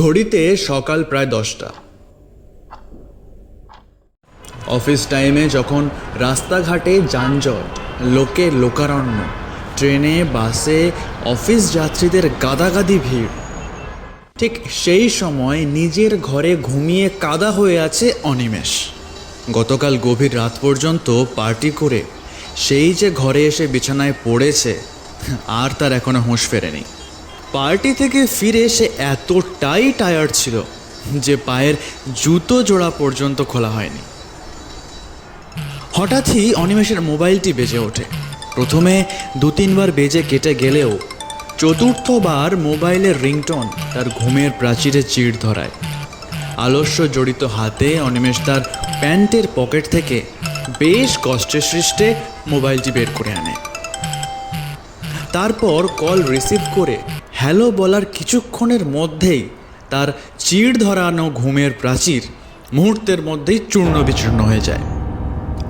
ঘড়িতে সকাল প্রায় দশটা। অফিস টাইমে যখন রাস্তাঘাটে যানজট, লোকে লোকারণ্য, ট্রেনে, বাসে, অফিস যাত্রীদের গাদাগাদি ভিড়, ঠিক সেই সময় নিজের ঘরে ঘুমিয়ে কাদা হয়ে আছে অনিমেষ। গতকাল গভীর রাত পর্যন্ত পার্টি করে সেই যে ঘরে এসে বিছানায় পড়েছে, আর তার এখনও হুঁশ ফেরেনি। পার্টি থেকে ফিরে সে এতটাই টায়ার্ড ছিল যে পায়ের জুতো জোড়া পর্যন্ত খোলা হয়নি। হঠাৎই অনিমেষের মোবাইলটি বেজে ওঠে। প্রথমে দু তিনবার বেজে কেটে গেলেও চতুর্থবার মোবাইলের রিংটোন তার ঘুমের প্রাচীরে চিড় ধরায়। আলস্য জড়িত হাতে অনিমেষ তার প্যান্টের পকেট থেকে বেশ কষ্টে সৃষ্টে মোবাইলটি বের করে আনে। তারপর কল রিসিভ করে হ্যালো বলার কিছুক্ষণের মধ্যেই তার চিড় ধরানো ঘুমের প্রাচীর মুহূর্তের মধ্যেই চূর্ণ বিচূর্ণ হয়ে যায়।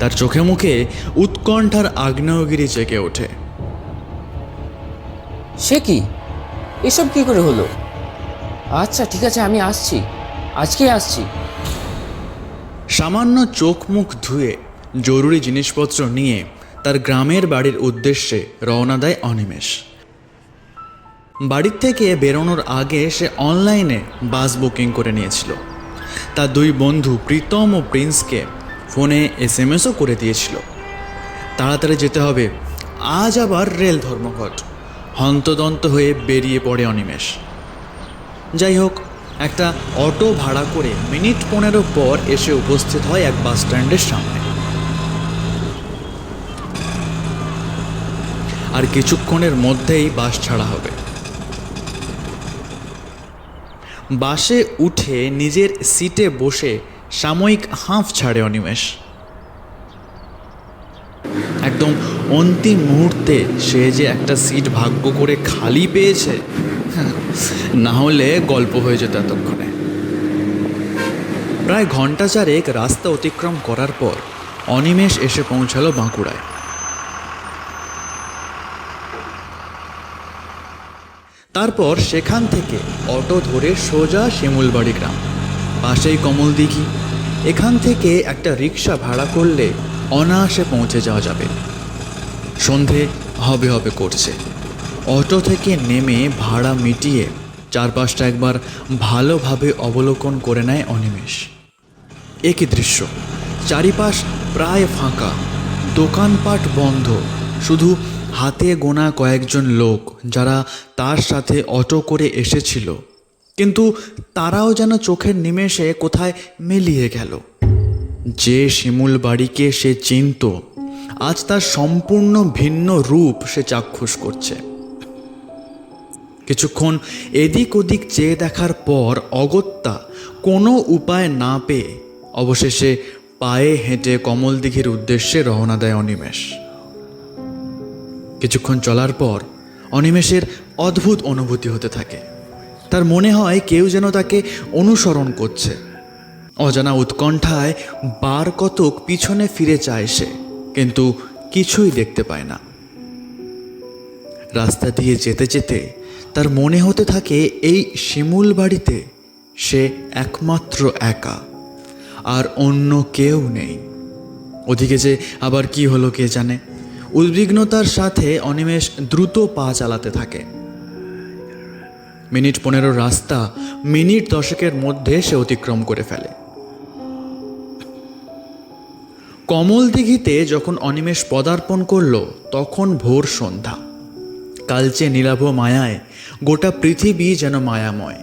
তার চোখে মুখে উৎকণ্ঠার আগ্নেয়গিরি জেগে ওঠে। সে কি? এসব কি করে হলো? আচ্ছা ঠিক আছে আমি আসছি। আজকেই আসছি। সামান্য চোখ মুখ ধুয়ে জরুরি জিনিসপত্র নিয়ে তার গ্রামের বাড়ির উদ্দেশ্যে রওনা দেয় অনিমেষ। বাড়ির থেকে বেরোনোর আগে সে অনলাইনে বাস বুকিং করে নিয়েছিল। তার দুই বন্ধু প্রীতম ও প্রিন্সকে ফোনে এস এম এসও করে দিয়েছিল। তাড়াতাড়ি যেতে হবে। আজ আবার রেল ধর্মঘট। হন্তদন্ত হয়ে বেরিয়ে পড়ে অনিমেষ। যাই হোক, একটা অটো ভাড়া করে মিনিট পনেরো পর এসে উপস্থিত হয় এক বাস স্ট্যান্ডের সামনে। আর কিছুক্ষণের মধ্যেই বাস ছাড়া হবে। বাসে উঠে নিজের সিটে বসে সাময়িক হাঁফ ছাড়ে অনিমেষ। একদম অন্তিম মুহূর্তে সে যে একটা সিট ভাগ্য করে খালি পেয়েছে না হলে গল্প হয়ে যেত এতক্ষণে। প্রায় ঘণ্টা চারেক রাস্তা অতিক্রম করার পর অনিমেষ এসে পৌঁছালো বাঁকুড়ায়। তারপর সেখান থেকে অটো ধরে সোজা শিমুলবাড়ি গ্রাম। পাশেই কমল দিঘি। এখান থেকে একটা রিক্সা ভাড়া করলে অনায়াসে পৌঁছে যাওয়া যাবে। সন্ধে হবে হবে করছে। অটো থেকে নেমে ভাড়া মিটিয়ে চারপাশটা একবার ভালোভাবে অবলোকন করে নেয় অনিমেষ। একই দৃশ্য। চারিপাশ প্রায় ফাঁকা। দোকানপাট বন্ধ। শুধু হাতে গোনা কয়েকজন লোক যারা তার সাথে অটো করে এসেছিল। কিন্তু তারাও যেন চোখের নিমেষে কোথায় মিলিয়ে গেল। যে শিমুল বাড়িকে সে চিনত, আজ তার সম্পূর্ণ ভিন্ন রূপ সে চাক্ষুষ করছে। কিছুক্ষণ এদিক ওদিক চেয়ে দেখার পর অগত্যা কোনো উপায় না পেয়ে অবশেষে পায়ে হেঁটে কমলদিঘির উদ্দেশ্যে রওনা দেয় অনিমেষ। কিছুক্ষণ চলার পর অনিমেষের অদ্ভুত অনুভূতি হতে থাকে। তার মনে হয় কেউ যেন তাকে অনুসরণ করছে। অজানা উৎকণ্ঠায় বার কতক পিছনে ফিরে চায় সে, কিন্তু কিছুই দেখতে পায় না। রাস্তা দিয়ে যেতে যেতে তার মনে হতে থাকে এই শিমুল বাড়িতে সে একমাত্র একা, আর অন্য কেউ নেই। ওদিকে যে আবার কি হলো কে জানে? উদ্বিগ্নতার সাথে অনিমেষ দ্রুত পা চালাতে থাকে। মিনিট পনেরো রাস্তা মিনিট দশকের মধ্যে সে অতিক্রম করে ফেলে। কমল দিঘিতে যখন অনিমেষ পদার্পণ করল, তখন ভোর সন্ধ্যা। কালচে নীলাভ মায়ায়, গোটা পৃথিবী যেন মায়াময়।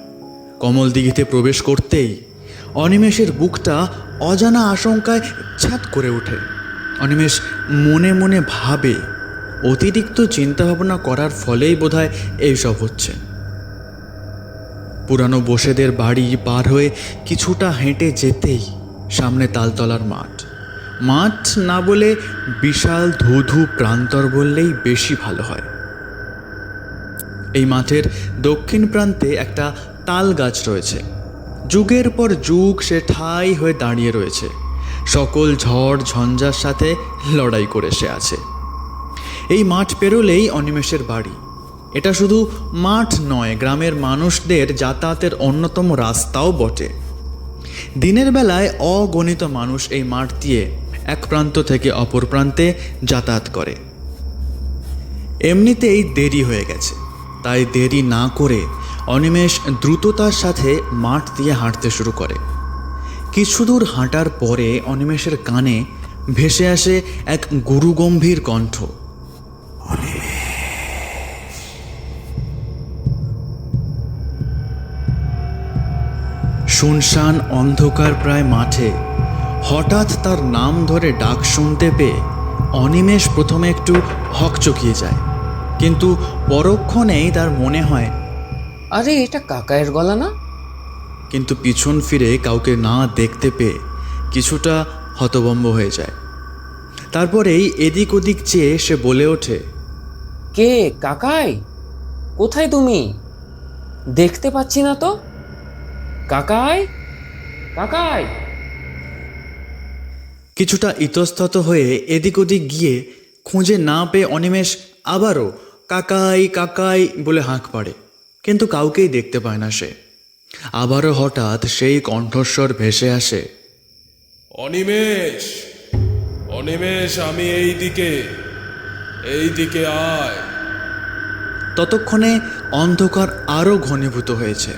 কমল দিঘিতে প্রবেশ করতেই অনিমেষের বুকটা অজানা আশঙ্কায় ছাত করে ওঠে। অনিমেষ মনে মনে ভাবে, অতিরিক্ত চিন্তাভাবনা করার ফলেই বোধহয় এইসব হচ্ছে। পুরানো বসেদের বাড়ি পার হয়ে কিছুটা হেঁটে যেতেই সামনে তালতলার মাঠ। মাঠ না বলে বিশাল ধুধু প্রান্তর বললেই বেশি ভালো হয়। এই মাঠের দক্ষিণ প্রান্তে একটা তাল গাছ রয়েছে। যুগের পর যুগ সে ঠাই হয়ে দাঁড়িয়ে রয়েছে। সকল ঝড় ঝঞ্ঝার সাথে লড়াই করে সে আছে। এই মাঠ পেরোলেই অনিমেষের বাড়ি। এটা শুধু মাঠ নয়, গ্রামের মানুষদের যাতায়াতের অন্যতম রাস্তাও বটে। দিনের বেলায় অগণিত মানুষ এই মাঠ দিয়ে এক প্রান্ত থেকে অপর প্রান্তে যাতায়াত করে। এমনিতেই দেরি হয়ে গেছে, তাই দেরি না করে অনিমেষ দ্রুততার সাথে মাঠ দিয়ে হাঁটতে শুরু করে। কিছু দূর হাঁটার পরে অনিমেষের কানে ভেসে আসে এক গুরুগম্ভীর কণ্ঠ। শুনশান অন্ধকার প্রায় মাঠে। হঠাৎ তার নাম ধরে ডাক শুনতে পেয়ে অনিমেষ প্রথমে একটু হকচকিয়ে যায়। কিন্তু পরক্ষণেই তার মনে হয়, আরে, এটা কাকায়ের গলা না? কিন্তু পিছন ফিরে কাউকে না দেখতে পেয়ে কিছুটা হতভম্ব হয়ে যায়। তারপরেই এদিক ওদিক চেয়ে সে বলে ওঠে কে কাকাই? কোথায় তুমি? দেখতে পাচ্ছি না তো। কাকাই? কাকাই? কিছুটা ইতস্তত হয়ে এদিক ওদিক গিয়ে খুঁজে না পেয়ে অনিমেষ আবারও কাকাই কাকাই বলে হাঁক পাড়ে কিন্তু কাউকেই দেখতে পায় না সে। আবারও হঠাৎ সেই কণ্ঠস্বর ভেসে আসে। অনিমেষ অনিমেষ আমি এই দিকে এই দিকে আয়। ততক্ষণে অন্ধকার আরও ঘনীভূত হয়েছে।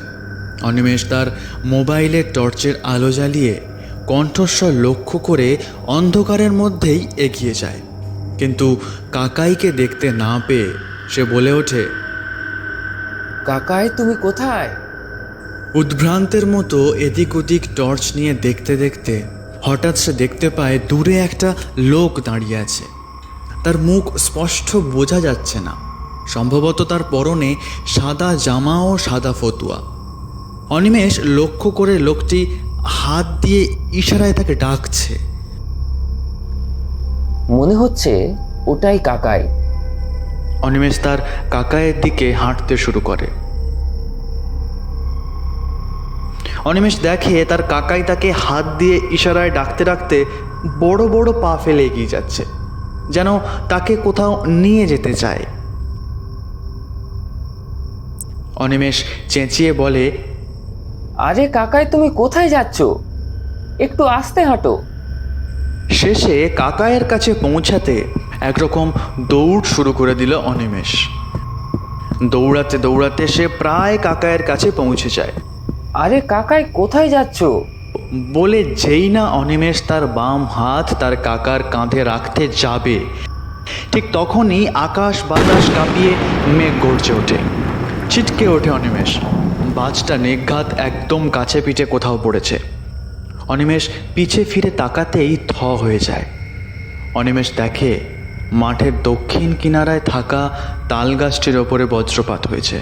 অনিমেষ তার মোবাইলের টর্চের আলো জ্বালিয়ে কণ্ঠস্বর লক্ষ্য করে অন্ধকারের মধ্যেই এগিয়ে যায়। কিন্তু কাকাইকে দেখতে না পেয়ে সে বলে ওঠে কাকাই তুমি কোথায়? উদ্ভ্রান্তের মতো এদিক ওদিক টর্চ নিয়ে দেখতে দেখতে হঠাৎ সে দেখতে পায় দূরে একটা লোক দাঁড়িয়ে আছে। তার মুখ স্পষ্ট বোঝা যাচ্ছে না। সম্ভবত তার পরনে সাদা জামা ও সাদা ফতুয়া। অনিমেষ লক্ষ্য করে লোকটি হাত দিয়ে ইশারায় তাকে ডাকছে। মনে হচ্ছে ওটাই কাকাই। অনিমেষ তার কাকায়ের দিকে হাঁটতে শুরু করে। অনিমেষ দেখে তার কাকাই তাকে হাত দিয়ে ইশারায় ডাকতে ডাকতে বড় বড় পা ফেলে এগিয়ে যাচ্ছে যেন তাকে কোথাও নিয়ে যেতে চায়। অনিমেষ চেঁচিয়ে বলে আরে কাকাই তুমি কোথায় যাচ্ছ? একটু আস্তে হাঁটো। শেষে কাকায়ের কাছে পৌঁছাতে একরকম দৌড় শুরু করে দিল অনিমেষ। দৌড়াতে দৌড়াতে সে প্রায় কাকায়ের কাছে পৌঁছে যায়। আরে কাকাই, কোথায় যাচ্ছ? বলে যেই না অনিমেষ তার বাম হাত তার কাকার কাঁধে রাখতে যাবে, ঠিক তখনই আকাশ বাতাস কাঁপিয়ে মেঘ গর্জে ওঠে। ছিটকে ওঠে অনিমেষ। বাজটা নিঘাত একদম কাছে পিঠে কোথাও পড়েছে। অনিমেষ পিছে ফিরে তাকাতেই থ হয়ে যায়। অনিমেষ দেখে মাঠের দক্ষিণ কিনারায় থাকা তালগাছটির ওপরে বজ্রপাত হয়েছে।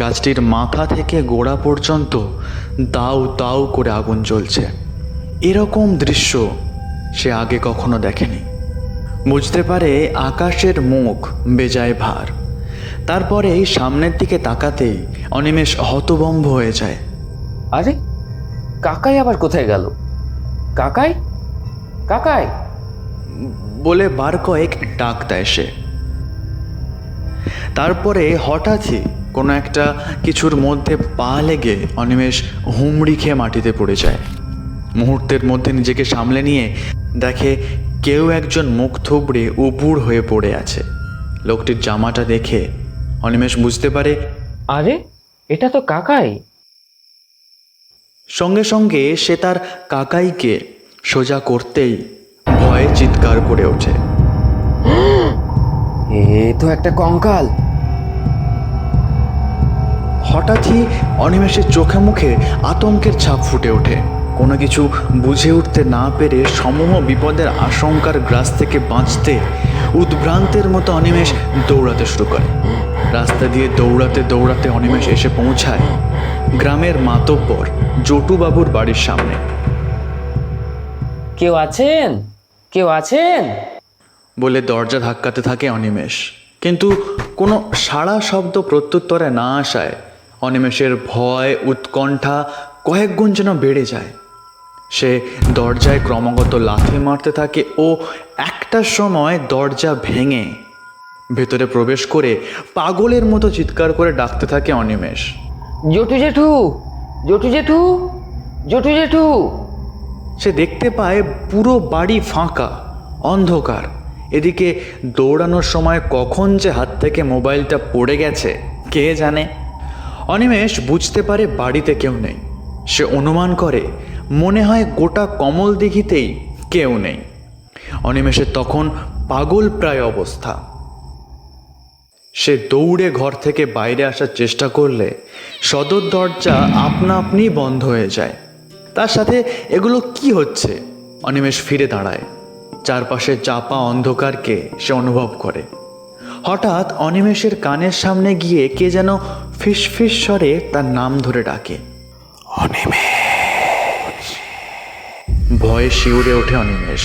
গাছটির মাথা থেকে গোড়া পর্যন্ত দাউ দাউ করে আগুন জ্বলছে। এরকম দৃশ্য সে আগে কখনো দেখেনি। বুঝতে পারে আকাশের মুখ বেজায় ভার। তারপরেই সামনের দিকে তাকাতেই অনিমেষ হতবম্ব হয়ে যায়। আরে কাকাই আবার কোথায় গেল? কাকাই? কাকাই? বলে বার কয়েক ডাক দেয় সে। তারপরে হঠাৎই কোনো একটা কিছুর মধ্যে পা লেগে অনিমেষ হুমড়ি খেয়ে মাটিতে পড়ে যায়। মুহূর্তের মধ্যে নিজেকে সামলে নিয়ে দেখে কেউ একজন মুখ থুবড়ে উপুড় হয়ে পড়ে আছে। লোকটির জামাটা দেখে অনিমেষ বুঝতে পারে আরে এটা তো কাকাই। সঙ্গে সঙ্গে সে তার কাকাইকে সোজা করতেই ভয়ে চিৎকার করে ওঠে। এ তো একটা কঙ্কাল। হঠাৎই অনিমেষের চোখে মুখে আতঙ্কের ছাপ ফুটে ওঠে। কোনো কিছু বুঝে উঠতে না পেরে সমূহ বিপদের আশঙ্কার গ্রাস থেকে বাঁচতে উদ্ভ্রান্তের মতো অনিমেষ দৌড়াতে শুরু করে। রাস্তা দিয়ে দৌড়াতে দৌড়াতে অনিমেষ এসে পৌঁছায় গ্রামের মাতব্বর জটুবাবুর বাড়ির সামনে। কেউ আছেন? কেউ আছেন? বলে দরজা ধাক্কাতে থাকে অনিমেষ। কিন্তু কোনো সাড়া শব্দ প্রত্যুত্তরে না আসায় অনিমেষের ভয় উৎকণ্ঠা কয়েক গুণ যেন বেড়ে যায়। সে দরজায় ক্রমাগত লাথি মারতে থাকে ও একটা সময় দরজা ভেঙে ভেতরে প্রবেশ করে পাগলের মতো চিৎকার করে ডাকতে থাকে অনিমেষ। জটু জেঠু জটু জেঠু জটু জেঠু। সে দেখতে পায় পুরো বাড়ি ফাঁকা অন্ধকার। এদিকে দৌড়ানোর সময় কখন যে হাত থেকে মোবাইলটা পড়ে গেছে কে জানে? অনিমেষ বুঝতে পারে বাড়িতে কেউ নেই। সে অনুমান করে, মনে হয় গোটা কমল দিঘিতেই কেউ নেই। অনিমেষের তখন পাগল প্রায় অবস্থা। সে দৌড়ে ঘর থেকে বাইরে আসার চেষ্টা করলে সদর দরজা আপনা আপনি বন্ধ হয়ে যায়। তার সাথে, এগুলো কি হচ্ছে? অনিমেষ ফিরে দাঁড়ায়। চারপাশে চাপা অন্ধকারকে সে অনুভব করে। হঠাৎ অনিমেষের কানের সামনে গিয়ে কে যেন ফিসফিস স্বরে তার নাম ধরে ডাকে। ভয়ে শিউরে ওঠে অনিমেষ।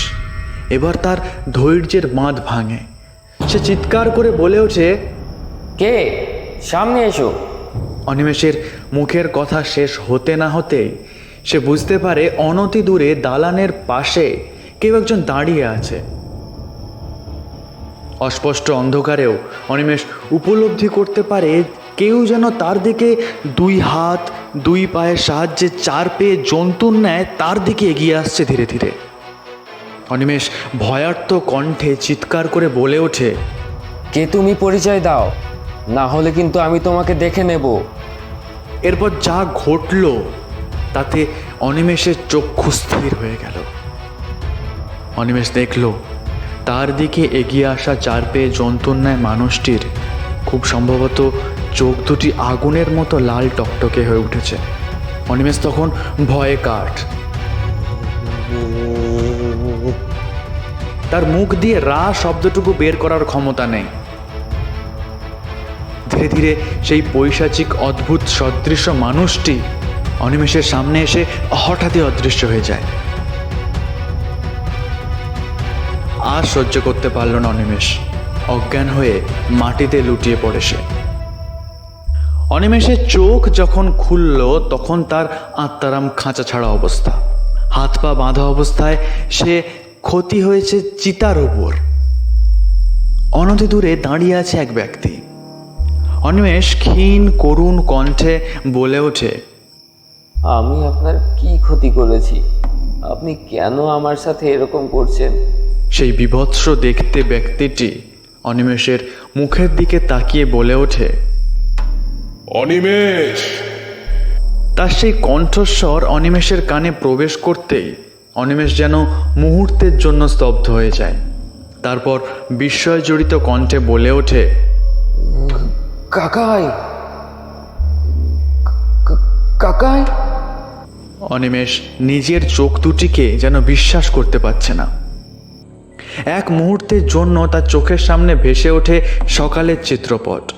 এবার তার ধৈর্যের বাঁধ ভাঙে। সে চিৎকার করে বলে ওঠে কে? সামনে এসো। অনিমেষের মুখের কথা শেষ হতে না হতে সে বুঝতে পারে অনতি দূরে দালানের পাশে কেউ একজন দাঁড়িয়ে আছে। অস্পষ্ট অন্ধকারেও অনিমেষ উপলব্ধি করতে পারে কেউ যেন তার দিকে দুই হাত দুই পায়ের সাহায্যে চার পেয়ে জন্তুর ন্যায় তার দিকে এগিয়ে আসছে ধীরে ধীরে। অনিমেষ ভয়ার্থ কণ্ঠে চিৎকার করে বলে ওঠে কে তুমি পরিচয় দাও? না হলে কিন্তু আমি তোমাকে দেখে নেব। এরপর যা ঘটল তাতে অনিমেষের চক্ষু স্থির হয়ে গেল। অনিমেষ দেখল তার দিকে এগিয়ে আসা চার পেয়ে যন্ত্রণায় মানুষটির খুব সম্ভবত চোখ দুটি আগুনের মতো লাল টকটকে হয়ে উঠেছে। অনিমেষ তখন ভয়ে কাঠ। তার মুখ দিয়ে রা শব্দটুকু বের করার ক্ষমতা নেই। ধীরে ধীরে সেই পৈশাচিক, অদ্ভুত সদৃশ্য মানুষটি অনিমেষের সামনে এসে হঠাৎই অদৃশ্য হয়ে যায়। আর সহ্য করতে পারল না অনিমেষ। অজ্ঞান হয়ে মাটিতে লুটিয়ে পড়ে সে। অনিমেষের চোখ যখন খুলল, তখন তার আত্মারাম খাঁচা ছাড়া অবস্থা। হাত পা বাঁধা অবস্থায় সে ক্ষতি হয়েছে চিতার ওপর অনতি দূরে দাঁড়িয়ে আছে এক ব্যক্তি। অনিমেষ ক্ষীণ করুণ কণ্ঠে বলে ওঠে, আমি আপনার কি ক্ষতি করেছি? আপনি কেন আমার সাথে এরকম করছেন? সেই বিভৎস দেখতে ব্যক্তিটি অনিমেষের মুখের দিকে তাকিয়ে বলে ওঠে অনিমেষ! তার সেই কণ্ঠস্বর অনিমেষের কানে প্রবেশ করতেই অনিমেষ যেন মুহূর্তের জন্য স্তব্ধ হয়ে যায়। তারপর বিস্ময় জড়িত কণ্ঠে বলে ওঠে কাকাই! কাকাই! অনিমেষ নিজের চোখ দুটিকে যেন বিশ্বাস করতে পারছে না। এক মুহূর্তের জন্য তার চোখের সামনে ভেসে ওঠে সকালের চিত্রপট।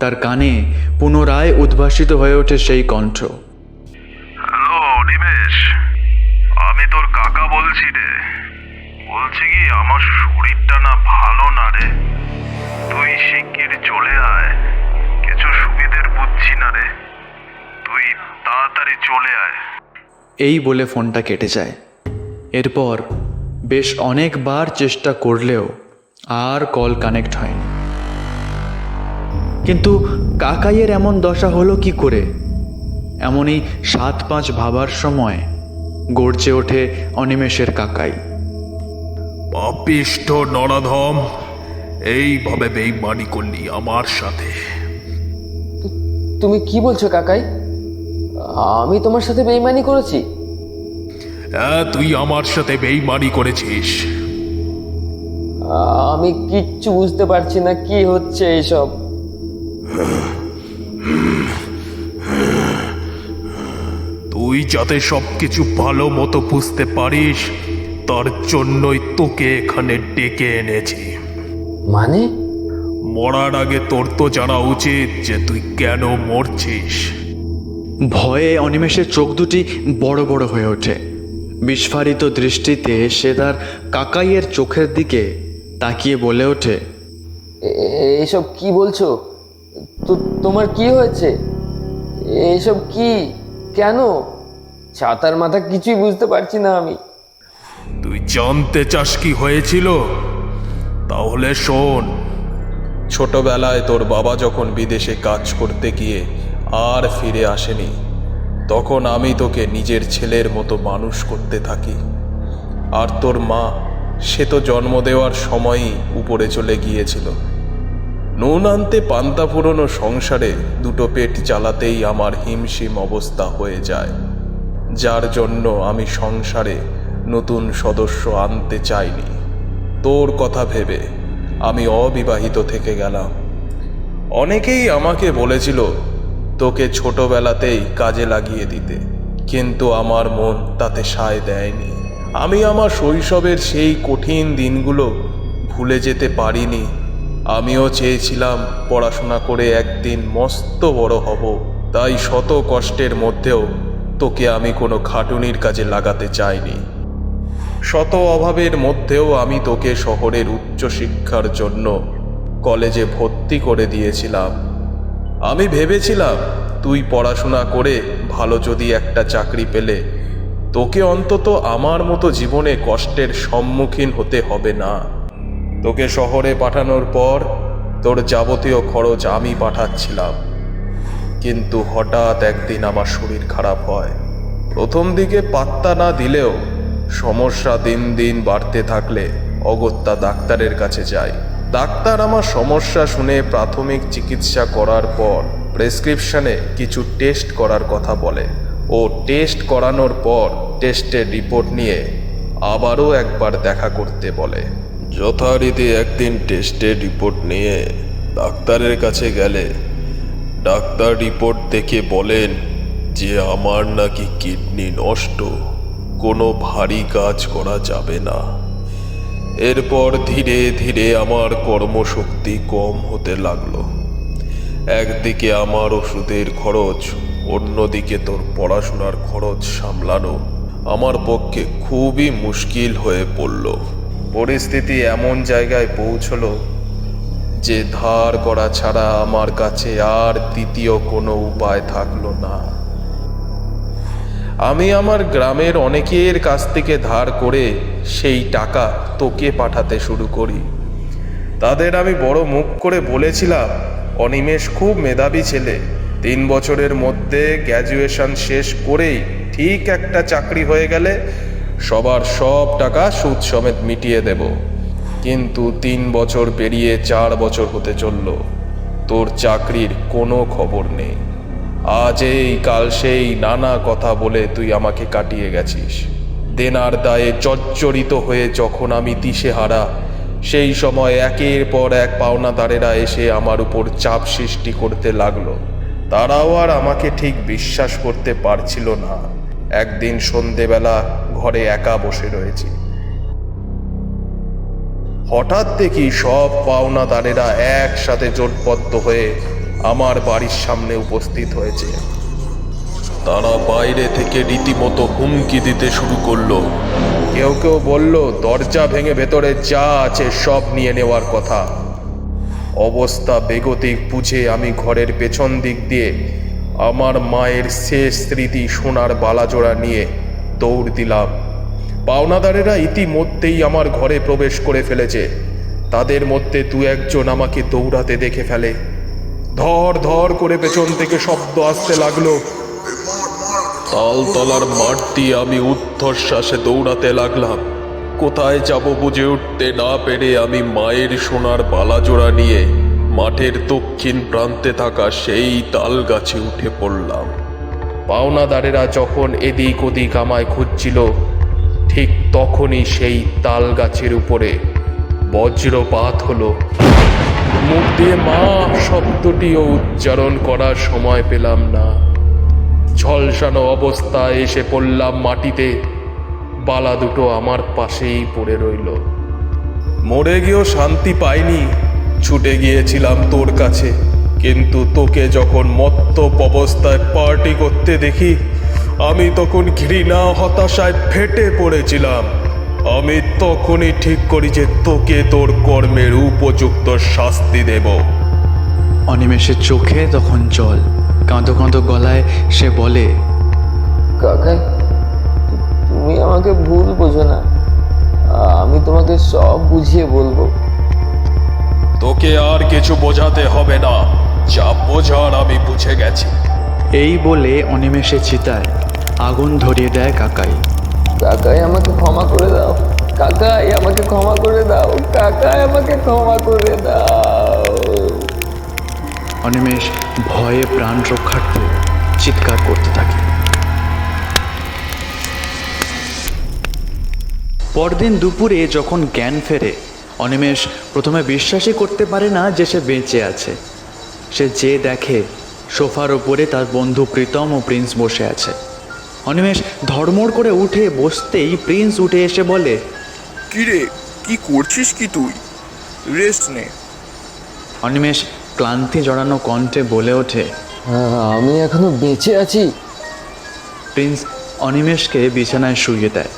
তার কানে পুনরায় উদ্ভাসিত হয়ে ওঠে সেই কণ্ঠ। হ্যালো অনিমেষ। আমি তোর কাকা বলছি রে। বলছি কি আমার শরীরটা না ভালো না রে। তুই শিগগির চলে আয়। কিছু সুবিধের বুঝছি না রে। তুই তাড়াতাড়ি চলে আয়। এই বলে ফোনটা কেটে যায়। এরপর বেশ অনেকবার চেষ্টা করলেও আর কল কানেক্ট হয়নি। কিন্তু কাকাইয়ের এমন দশা হলো কি করে? এমনই সাত পাঁচ ভাবার সময় গর্জে ওঠে অনিমেষের কাকাই। পাপিষ্ঠ নরাধম এইভাবে বেইমানি করলি আমার সাথে। তুমি কি বলছো কাকাই? আমি তোমার সাথে বেইমানি করেছি? হ্যাঁ তুই আমার সাথে বেইমানি করেছিস। আমি কিচ্ছু বুঝতে পারছি না কি হচ্ছে এইসব। তুই যাতে সবকিছু ভালো মতো বুঝতে পারিস তার জন্যই তোকে এখানে ডেকে এনেছি। মানে? মরার আগে তোর তো জানা উচিত যে তুই কেন মরছিস। ভয়ে অনিমেষের চোখ দুটি বড় বড় হয়ে ওঠে। বিস্ফারিত দৃষ্টিতে সে তার কাকাইয়ের চোখের দিকে তাকিয়ে বলে ওঠে এসব কি বলছো? তো তোমার কি হয়েছে? এসব কি? কেন? ছাতার মাথা কিছুই বুঝতে পারছি না আমি। তুই জানতে চাস কি হয়েছিল? তাহলে শোন। ছোটবেলায় তোর বাবা যখন বিদেশে কাজ করতে গিয়ে আর ফিরে আসেনি তখন আমি তোকে নিজের ছেলের মতো মানুষ করতে থাকি। আর তোর মা, সে তো জন্ম দেওয়ার সময়ই উপরে চলে গিয়েছিল। নুন আনতে পান্তা পুরনো সংসারে দুটো পেট চালাতেই আমার হিমশিম অবস্থা হয়ে যায়। যার জন্য আমি সংসারে নতুন সদস্য আনতে চাইনি। তোর কথা ভেবে আমি অবিবাহিত থেকে গেলাম। অনেকেই আমাকে বলেছিল তোকে ছোটবেলাতেই কাজে লাগিয়ে দিতে। কিন্তু আমার মন তাতে সায় দেয়নি। আমি আমার শৈশবের সেই কঠিন দিনগুলো ভুলে যেতে পারিনি। আমিও চেয়েছিলাম পড়াশোনা করে একদিন মস্ত বড় হব। তাই শত কষ্টের মধ্যেও তোকে আমি কোনো খাটুনির কাজে লাগাতে চাইনি। শত অভাবের মধ্যেও আমি তোকে শহরের উচ্চশিক্ষার জন্য কলেজে ভর্তি করে দিয়েছিলাম। আমি ভেবেছিলাম, তুই পড়াশোনা করে ভালো যদি একটা চাকরি পেলে, তোকে অন্তত আমার মতো জীবনে কষ্টের সম্মুখীন হতে হবে না। তোকে শহরে পাঠানোর পর তোর যাবতীয় খরচ আমি পাঠাচ্ছিলাম। কিন্তু হঠাৎ একদিন আমার শরীর খারাপ হয়। প্রথম দিকে পাত্তা না দিলেও সমস্যা দিন দিন বাড়তে থাকলে অগত্যা ডাক্তারের কাছে যাই। ডাক্তার আমার সমস্যা শুনে প্রাথমিক চিকিৎসা করার পর প্রেসক্রিপশনে কিছু টেস্ট করার কথা বলে। ও টেস্ট করানোর পর টেস্টের রিপোর্ট নিয়ে আবারও একবার দেখা করতে বলে। যথারীতি একদিন টেস্টের রিপোর্ট নিয়ে ডাক্তারের কাছে গেলে ডাক্তার রিপোর্ট দেখে বলেন যে আমার নাকি কিডনি নষ্ট, কোনো ভারী কাজ করা যাবে না। এরপর ধীরে ধীরে আমার কর্মশক্তি কম হতে লাগল। একদিকে আমার ওষুধের খরচ, অন্যদিকে তোর পড়াশোনার খরচ সামলানো আমার পক্ষে খুবই মুশকিল হয়ে পড়ল। পরিস্থিতি এমন জায়গায় পৌঁছলো যে ধার করা ছাড়া আমার কাছে আর দ্বিতীয় কোনো উপায় থাকল না। আমি আমার গ্রামের অনেকের কাছ থেকে ধার করে সেই টাকা তোকে পাঠাতে শুরু করি। তাদের আমি বড় মুখ করে বলেছিলাম, অনিমেষ খুব মেধাবী ছেলে। তিন বছরের মধ্যে গ্র্যাজুয়েশন শেষ করেই ঠিক একটা চাকরি হয়ে গেলে সবার সব টাকা সুদ সমেত মিটিয়ে দেব। কিন্তু তিন বছর পেরিয়ে চার বছর হতে চলল। তোর চাকরির কোনো খবর নেই। আজ এই কাল সেই নানা কথা বলে তুই আমাকে কাটিয়ে গেছিস। দেনার দায়ে জর্জরিত হয়ে যখন আমি দিশেহারা সেই সময় একের পর এক পাওনাদারেরা এসে আমার উপর চাপ সৃষ্টি করতে লাগল। তারাও আর আমাকে ঠিক বিশ্বাস করতে পারছিল না। একদিন সন্ধেবেলা ঘরে একা বসে রয়েছি। হঠাৎ দেখি সব পাওনাদারেরা একসাথে জোটবদ্ধ হয়ে আমার বাড়ির সামনে উপস্থিত হয়েছে। তারা বাইরে থেকে রীতিমতো হুমকি দিতে শুরু করল। কেউ কেউ বলল, দরজা ভেঙে ভেতরে যা আছে সব নিয়ে নেওয়ার কথা। অবস্থা বেগতিক বুঝে আমি ঘরের পেছন দিক দিয়ে আমার মায়ের শেষ স্মৃতি সোনার বালাজোড়া নিয়ে দৌড় দিলাম। পাওনাদারেরা ইতিমধ্যেই আমার ঘরে প্রবেশ করে ফেলেছে। তাদের মধ্যে দু একজন আমাকে দৌড়াতে দেখে ফেলে। ধর ধর করে পেছন থেকে শব্দ আসতে লাগল। তালতলার মাঠ দিয়ে আমি ঊর্ধ্বশ্বাসে দৌড়াতে লাগলাম। কোথায় যাব বুঝে উঠতে না পেরে আমি মায়ের সোনার বালাজোড়া নিয়ে মাঠের দক্ষিণ প্রান্তে থাকা সেই তাল গাছে উঠে পড়লাম। পাওনাদারেরা যখন এদিক ওদিক আমায় খুঁজছিল ঠিক তখনই সেই তাল গাছের উপরে বজ্রপাত হলো। মুখ দিয়ে মা শব্দটিও উচ্চারণ করার সময় পেলাম না। ঝলসানো অবস্থায় এসে পড়লাম মাটিতে। বালা দুটো আমার পাশেই পড়ে রইল। মরে গিয়েও শান্তি পাইনি। ছুটে গিয়েছিলাম তোর কাছে। কিন্তু তোকে যখন মত্তপ অবস্থায় পার্টি করতে দেখি, আমি তখন ঘৃণা হতাশায় ফেটে পড়েছিলাম। আমি তখনই ঠিক করি যে তোকে তোর কর্মের উপযুক্ত শাস্তি দেব। অনিমেষের চোখে তখন জল কাঁদো কাঁদো গলায় সে বলে কাকাই তুমি আমাকে ভুল বোঝো না। আমি তোমাকে সব বুঝিয়ে বলব। তোকে তোকে আর কিছু বোঝাতে হবে না। যা বোঝার আমি বুঝে গেছি। এই বলে অনিমেষে চিতায় আগুন ধরিয়ে দেয় কাকাই। কাকাই আমাকে ক্ষমা করে দাও। কাকাই আমাকে ক্ষমা করে দাও। কাকাই আমাকে ক্ষমা করে দাও। অনিমেষ ভয়ে প্রাণ রক্ষার্থে চিৎকার করতে থাকে। পরদিন দুপুরে যখন জ্ঞান ফেরে, অনিমেষ প্রথমে বিশ্বাসই করতে পারে না যে সে বেঁচে আছে। সে যে দেখে, সোফার ওপরে তার বন্ধু প্রীতম ও প্রিন্স বসে আছে। অনিমেষ ধর্মড় করে উঠে বসতেই প্রিন্স উঠে এসে বলে কিরে কি করছিস কি তুই? রেস্ট নে। অনিমেষ ক্লান্তি জড়ানো কণ্ঠে বলে ওঠে হ্যাঁ, আমি এখনও বেঁচে আছি। প্রিন্স অনিমেষকে বিছানায় শুইয়ে দেয়।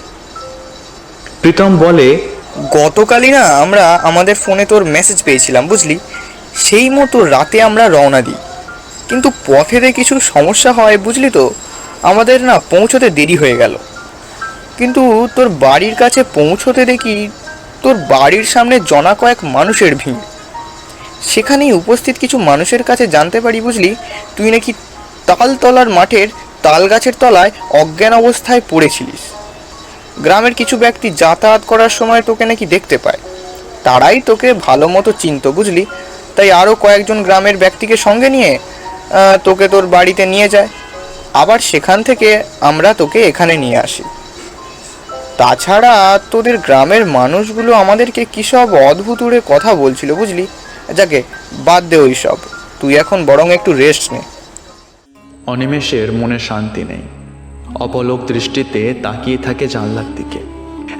প্রীতম বলে গতকালই না আমরা আমাদের ফোনে তোর মেসেজ পেয়েছিলাম বুঝলি? সেই মতো রাতে আমরা রওনা দিই। কিন্তু পথেতে কিছু সমস্যা হয় বুঝলি তো? আমাদের না পৌঁছতে দেরি হয়ে গেল। কিন্তু তোর বাড়ির কাছে পৌঁছতে দেখি তোর বাড়ির সামনে জনা কয়েক মানুষের ভিড়। সেখানেই উপস্থিত কিছু মানুষের কাছে জানতে পারি, বুঝলি? তুই নাকি তালতলার মাঠের তাল গাছের তলায় অজ্ঞান অবস্থায় পড়েছিলিস। গ্রামের কিছু ব্যক্তি যাতায়াত করার সময় তোকে নাকি দেখতে পায়। তারাই তোকে ভালো মতো চিনত, বুঝলি? তাই আরও কয়েকজন গ্রামের ব্যক্তিকে সঙ্গে নিয়ে তোকে তোর বাড়িতে নিয়ে যায়। আবার সেখান থেকে আমরা তোকে এখানে নিয়ে আসি। তাছাড়া তোদের গ্রামের মানুষগুলো আমাদেরকে কী সব অদ্ভুত উড়ে কথা বলছিল বুঝলি? যাকে, বাদ দে ওই সব তুই এখন বরং একটু রেস্ট নে। অনিমেষের মনে শান্তি নেই। অপলক দৃষ্টিতে তাকিয়ে থাকে জানলার দিকে।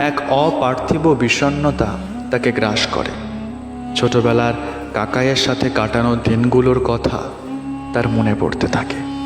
এক অপার্থিব বিষণ্ণতা তাকে গ্রাস করে। ছোটবেলার কাকাইয়ের সাথে কাটানো দিনগুলোর কথা তার মনে পড়তে থাকে।